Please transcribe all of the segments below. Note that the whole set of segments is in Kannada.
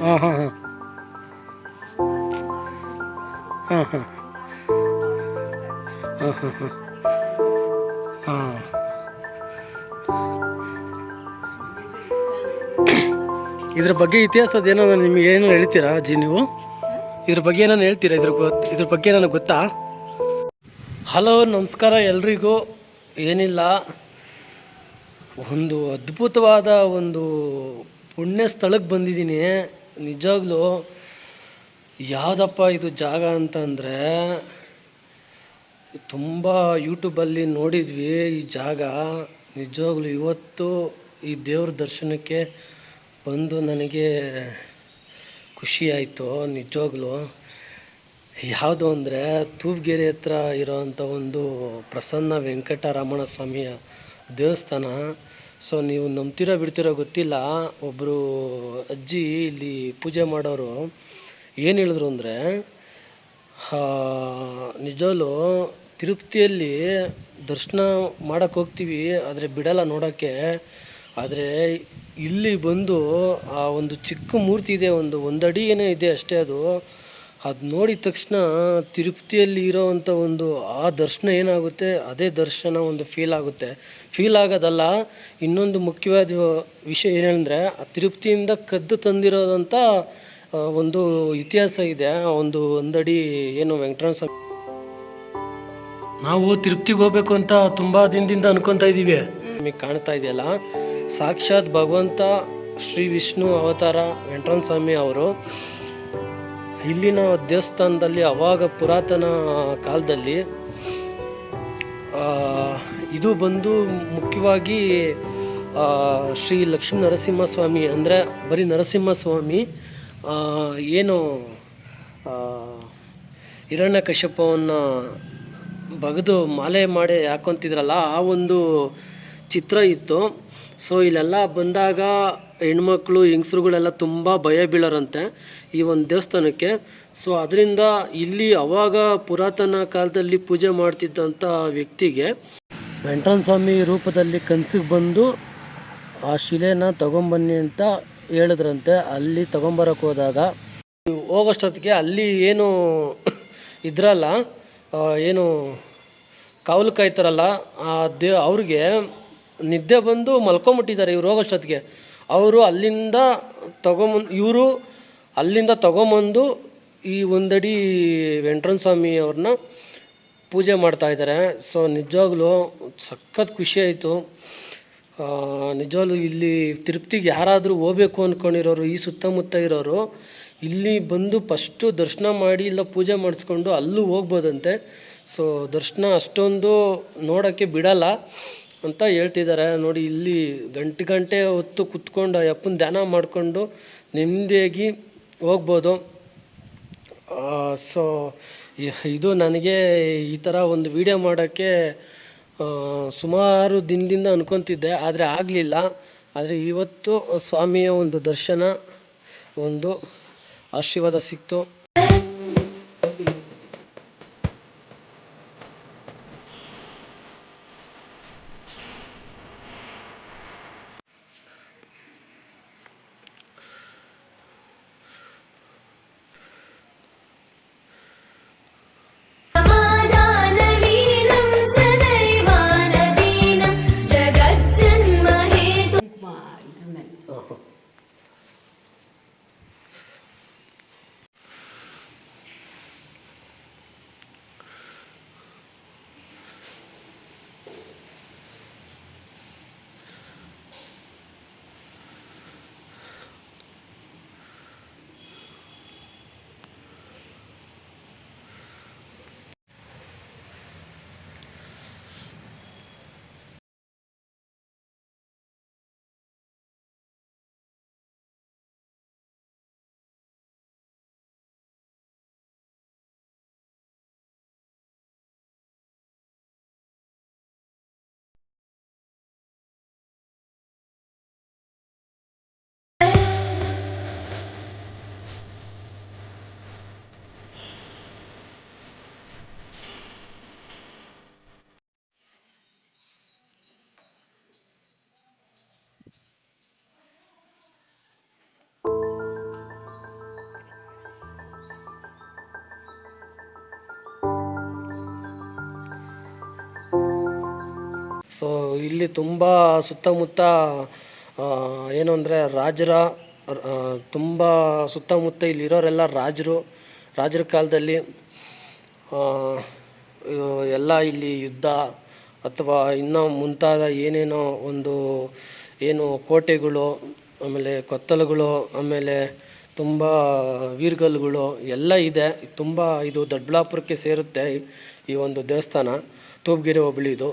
ಹಾಂ ಹಾಂ ಹಾಂ. ಹಾಂ ಇದ್ರ ಬಗ್ಗೆ ಇತಿಹಾಸದ ಏನೋ ನಿಮಗೆ ಏನು ಹೇಳ್ತೀರಾ ಅಜ್ಜಿ ನೀವು? ಇದ್ರ ಬಗ್ಗೆ ಏನೋ ಹೇಳ್ತೀರಾ ಇದ್ರ ಇದ್ರ ಬಗ್ಗೆ ನನಗೆ ಗೊತ್ತಾ? ಹಲೋ, ನಮಸ್ಕಾರ ಎಲ್ರಿಗೂ. ಏನಿಲ್ಲ. ಒಂದು ಅದ್ಭುತವಾದ ಒಂದು ಪುಣ್ಯ ಸ್ಥಳಕ್ಕೆ ಬಂದಿದ್ದೀನಿ. ನಿಜವಾಗ್ಲೂ ಯಾವುದಪ್ಪ ಇದು ಜಾಗ ಅಂತಂದರೆ ತುಂಬ ಯೂಟ್ಯೂಬಲ್ಲಿ ನೋಡಿದ್ವಿ ಈ ಜಾಗ. ನಿಜವಾಗ್ಲೂ ಇವತ್ತು ಈ ದೇವ್ರ ದರ್ಶನಕ್ಕೆ ಬಂದು ನನಗೆ ಖುಷಿಯಾಯಿತು ನಿಜವಾಗ್ಲೂ. ಯಾವುದು ಅಂದರೆ ತೂಬ್ಗೆರೆ ಹತ್ರ ಇರೋವಂಥ ಒಂದು ಪ್ರಸನ್ನ ವೆಂಕಟರಮಣ ಸ್ವಾಮಿಯ ದೇವಸ್ಥಾನ. ಸೊ ನೀವು ನಂಬ್ತಿರೋ ಬಿಡ್ತಿರೋ ಗೊತ್ತಿಲ್ಲ. ಒಬ್ಬರು ಅಜ್ಜಿ ಇಲ್ಲಿ ಪೂಜೆ ಮಾಡೋರು ಏನು ಹೇಳಿದ್ರು ಅಂದರೆ ನಿಜವಲ್ಲೂ ತಿರುಪತಿಯಲ್ಲಿ ದರ್ಶನ ಮಾಡೋಕ್ಕೆ ಹೋಗ್ತೀವಿ, ಆದರೆ ಬಿಡಲ್ಲ ನೋಡೋಕ್ಕೆ. ಆದರೆ ಇಲ್ಲಿ ಬಂದು ಆ ಒಂದು ಚಿಕ್ಕ ಮೂರ್ತಿ ಇದೆ, ಒಂದು ಒಂದಡಿ ಏನೋ ಇದೆ ಅಷ್ಟೇ ಅದು. ಅದು ನೋಡಿದ ತಕ್ಷಣ ತಿರುಪತಿಯಲ್ಲಿ ಇರೋವಂಥ ಒಂದು ಆ ದರ್ಶನ ಏನಾಗುತ್ತೆ? ಅದೇ ದರ್ಶನ ಒಂದು ಫೀಲ್ ಆಗುತ್ತೆ. ಫೀಲ್ ಆಗೋದಲ್ಲ, ಇನ್ನೊಂದು ಮುಖ್ಯವಾದ ವಿಷಯ ಏನಂದರೆ, ಆ ತಿರುಪತಿಯಿಂದ ಕದ್ದು ತಂದಿರೋದಂಥ ಒಂದು ಇತಿಹಾಸ ಇದೆ. ಒಂದು ಒಂದಡಿ ಏನು ವೆಂಕಟರಮಣ ಸ್ವಾಮಿ ನಾವು ತಿರುಪ್ತಿಗೆ ಹೋಗ್ಬೇಕು ಅಂತ ತುಂಬ ದಿನದಿಂದ ಅನ್ಕೊತಾ ಇದ್ದೀವಿ ನಿಮಗೆ ಕಾಣ್ತಾ ಇದೆಯಲ್ಲ? ಸಾಕ್ಷಾತ್ ಭಗವಂತ ಶ್ರೀ ವಿಷ್ಣು ಅವತಾರ ವೆಂಕಟರಮಣ ಸ್ವಾಮಿ ಅವರು. ಇಲ್ಲಿನ ದೇವಸ್ಥಾನದಲ್ಲಿ ಅವಾಗ ಪುರಾತನ ಕಾಲದಲ್ಲಿ ಇದು ಬಂದು ಮುಖ್ಯವಾಗಿ ಶ್ರೀ ಲಕ್ಷ್ಮೀ ನರಸಿಂಹಸ್ವಾಮಿ ಅಂದರೆ ಬರೀ ನರಸಿಂಹಸ್ವಾಮಿ ಏನು ಹಿರಣ್ಯ ಕಶ್ಯಪವನ್ನು ಬಗೆದು ಮಾಲೆ ಮಾಡಿ ಹಾಕೊತಿದ್ರಲ್ಲ, ಆ ಒಂದು ಚಿತ್ರ ಇತ್ತು. ಸೊ ಇಲ್ಲೆಲ್ಲ ಬಂದಾಗ ಹೆಣ್ಮಕ್ಳು, ಹೆಂಗಸ್ರುಗಳೆಲ್ಲ ತುಂಬ ಭಯ ಬೀಳರಂತೆ ಈ ಒಂದು ದೇವಸ್ಥಾನಕ್ಕೆ. ಸೊ ಅದರಿಂದ ಇಲ್ಲಿ ಅವಾಗ ಪುರಾತನ ಕಾಲದಲ್ಲಿ ಪೂಜೆ ಮಾಡ್ತಿದ್ದಂಥ ವ್ಯಕ್ತಿಗೆ ವೆಂಕಟರಮಣ ಸ್ವಾಮಿ ರೂಪದಲ್ಲಿ ಕನಸಿಗೆ ಬಂದು ಆ ಶಿಲೆನ ತಗೊಂಬನ್ನಿ ಅಂತ ಹೇಳಿದ್ರಂತೆ. ಅಲ್ಲಿ ತಗೊಂಬರಕ್ಕೆ ಹೋದಾಗ ಹೋಗೋಷ್ಟೊತ್ತಿಗೆ ಅಲ್ಲಿ ಏನು ಇದ್ರಲ್ಲ ಏನು ಕಾವಲು ಕಾಯ್ತಾರಲ್ಲ, ಆ ದೇ, ಅವ್ರಿಗೆ ನಿದ್ದೆ ಬಂದು ಮಲ್ಕೊಂಬಿಟ್ಟಿದ್ದಾರೆ ಇವ್ರು ಹೋಗೋಷ್ಟೊತ್ತಿಗೆ ಅವರು ಅಲ್ಲಿಂದ ತಗೊಂಬಂದು, ಇವರು ಅಲ್ಲಿಂದ ತಗೊಂಬಂದು ಈ ಒಂದಡಿ ವೆಂಕಟರಮ್ ಸ್ವಾಮಿ ಅವ್ರನ್ನ ಪೂಜೆ ಮಾಡ್ತಾ ಇದ್ದಾರೆ. ಸೊ ನಿಜವಾಗ್ಲೂ ಸಖತ್ ಖುಷಿ ಆಯಿತು. ನಿಜವಾಗ್ಲೂ ಇಲ್ಲಿ ತಿರುಪ್ತಿಗೆ ಯಾರಾದರೂ ಹೋಗ್ಬೇಕು ಅಂದ್ಕೊಂಡಿರೋರು ಈ ಸುತ್ತಮುತ್ತ ಇರೋರು, ಇಲ್ಲಿ ಬಂದು ಫಸ್ಟು ದರ್ಶನ ಮಾಡಿ ಇಲ್ಲ ಪೂಜೆ ಮಾಡಿಸ್ಕೊಂಡು ಅಲ್ಲೂ ಹೋಗ್ಬೋದಂತೆ. ಸೊ ದರ್ಶನ ಅಷ್ಟೊಂದು ನೋಡೋಕ್ಕೆ ಬಿಡಲ್ಲ. ಅಂತ ಹೇಳ್ತಿದ್ದಾರೆ. ನೋಡಿ, ಇಲ್ಲಿ ಗಂಟೆ ಗಂಟೆ ಹೊತ್ತು ಕುತ್ಕೊಂಡು ಅಪ್ಪನ ಧ್ಯಾನ ಮಾಡಿಕೊಂಡು ನೆಮ್ಮದಿಯಾಗಿ ಹೋಗ್ಬೋದು. ಸೊ ಇದು ನನಗೆ ಈ ಥರ ಒಂದು ವಿಡಿಯೋ ಮಾಡೋಕ್ಕೆ ಸುಮಾರು ದಿನದಿಂದ ಅಂದ್ಕೊತಿದ್ದೆ ಆದರೆ ಆಗಲಿಲ್ಲ. ಆದರೆ ಇವತ್ತು ಸ್ವಾಮಿಯ ಒಂದು ದರ್ಶನ, ಒಂದು ಆಶೀರ್ವಾದ ಸಿಕ್ತು. ಸೊ ಇಲ್ಲಿ ತುಂಬ ಸುತ್ತಮುತ್ತ ಏನು ಅಂದರೆ ರಾಜರ ತುಂಬ ಸುತ್ತಮುತ್ತ ಇಲ್ಲಿರೋರೆಲ್ಲ ರಾಜರು, ರಾಜರ ಕಾಲದಲ್ಲಿ ಎಲ್ಲ ಇಲ್ಲಿ ಯುದ್ಧ ಅಥವಾ ಇನ್ನೂ ಮುಂತಾದ ಏನೇನೋ ಒಂದು ಏನು ಕೋಟೆಗಳು, ಆಮೇಲೆ ಕೊತ್ತಲುಗಳು, ಆಮೇಲೆ ತುಂಬ ವೀರ್ಗಲ್ಗಳು ಎಲ್ಲ ಇದೆ. ತುಂಬ ಇದು ದೊಡ್ಡಬಳ್ಳಾಪುರಕ್ಕೆ ಸೇರುತ್ತೆ ಈ ಒಂದು ದೇವಸ್ಥಾನ ತೂಪ್ಗೆರೆ ಹೋಬಳಿದು.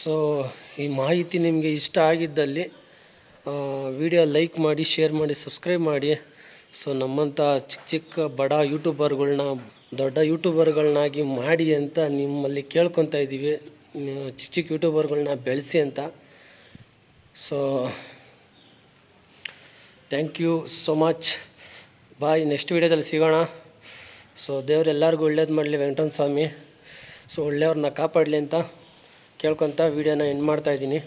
ಸೊ ಈ ಮಾಹಿತಿ ನಿಮಗೆ ಇಷ್ಟ ಆಗಿದ್ದಲ್ಲಿ ವಿಡಿಯೋ ಲೈಕ್ ಮಾಡಿ ಶೇರ್ ಮಾಡಿ ಸಬ್ಸ್ಕ್ರೈಬ್ ಮಾಡಿ. ಸೊ ನಮ್ಮಂಥ ಚಿಕ್ಕ ಚಿಕ್ಕ ಬಡ ಯೂಟ್ಯೂಬರ್ಗಳನ್ನ ದೊಡ್ಡ ಯೂಟ್ಯೂಬರ್ಗಳನ್ನಾಗಿ ಮಾಡಿ ಅಂತ ನಿಮ್ಮಲ್ಲಿ ಕೇಳ್ಕೊತಾ ಇದ್ದೀವಿ. ಚಿಕ್ಕ ಚಿಕ್ಕ ಯೂಟ್ಯೂಬರ್ಗಳನ್ನ ಬೆಳೆಸಿ ಅಂತ. So thank you so much bye next ವೀಡಿಯೋದಲ್ಲಿ ಸಿಗೋಣ. ಸೊ ದೇವ್ರು ಎಲ್ಲರಿಗೂ ಒಳ್ಳೇದು ಮಾಡಲಿ ವೆಂಕಟನ್ ಸ್ವಾಮಿ ಸೊ ಒಳ್ಳೆಯವ್ರನ್ನ ಕಾಪಾಡಲಿ ಅಂತ. ಕೇಳ್ಕೊತ ವೀಡಿಯೋನ ಎಂಡ್ ಮಾಡ್ತಾಯಿದ್ದೀನಿ